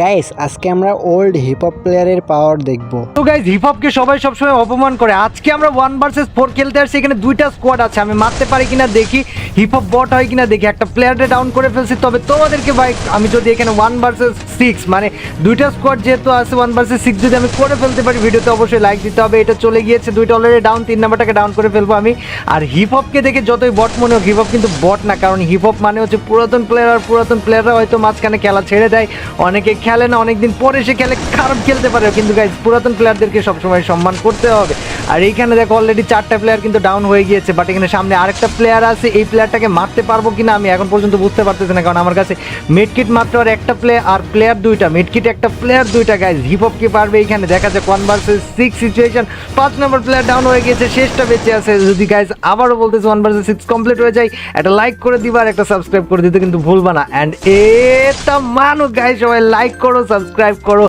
Guys আজকে আমরা old hip hop প্লেয়ারের পাওয়ার দেখব। তো গাইস হিপ হপকে সবাই সবসময় অপমান করে। আজকে আমরা ওয়ান ভার্সেস ফোর খেলতে আসছি। এখানে দুইটা স্কোয়াড আছে। আমি মারতে পারি কিনা দেখি। হিপ হপ বট হয় কিনা দেখি। একটা প্লেয়ারে ডাউন করে ফেলছি। তবে তোমাদেরকে ভাই, আমি যদি এখানে ওয়ান ভার্সেস সিক্স মানে দুইটা স্কোয়াড যেহেতু আছে ওয়ান ভার্সেস সিক্স যদি আমি করে ফেলতে পারি ভিডিওতে অবশ্যই লাইক দিতে হবে। এটা চলে গিয়েছে। দুইটা অলরেডি ডাউন তিন নাম্বারটাকে ডাউন করে ফেলব আমি। আর হিপ হপকে দেখে যতই বট মনে হোক হিপ হপ কিন্তু বট না। কারণ হিপ হপ মানে হচ্ছে পুরাতন প্লেয়ার আর পুরাতন প্লেয়াররা হয়তো মাঝখানে খেলা ছেড়ে দেয়। অনেকে খেলে না, অনেকদিন পরে সে খেলে, খারাপ খেলতে পারে কিন্তু গাইজ পুরাতন প্লেয়ারদেরকে সবসময় সম্মান করতে হবে। আর এইখানে দেখো অলরেডি চারটা প্লেয়ার কিন্তু ডাউন হয়ে গিয়েছে বাট এখানে সামনে আরেকটা প্লেয়ার আছে, এই প্লেয়ারটাকে মারতে পারব কিনা আমি এখন পর্যন্ত বুঝতে পারতেছি না, কারণ আমার কাছে মিডকিট মাত্র আর একটা প্লেয়ার আর প্লেয়ার দুইটা মিডকিট একটা প্লেয়ার দুইটা গাইজ হিপ হপ কি পারবে এইখানে। দেখা যাক ওয়ান ভার্সেস সিক্স সিচুয়েশন পাঁচ নম্বর প্লেয়ার ডাউন হয়ে গিয়েছে, শেষটা বেঁচে আছে। যদি গাইজ আবারও বলতেছে ওয়ান ভার্সেস সিক্স কমপ্লিট হয়ে যায়, একটা লাইক করে দিবা আর একটা সাবস্ক্রাইব করে দিতে কিন্তু ভুলবা না। অ্যান্ড এটা মানুষ গাইজ সবাই লাইক করো সাবস্ক্রাইব করো।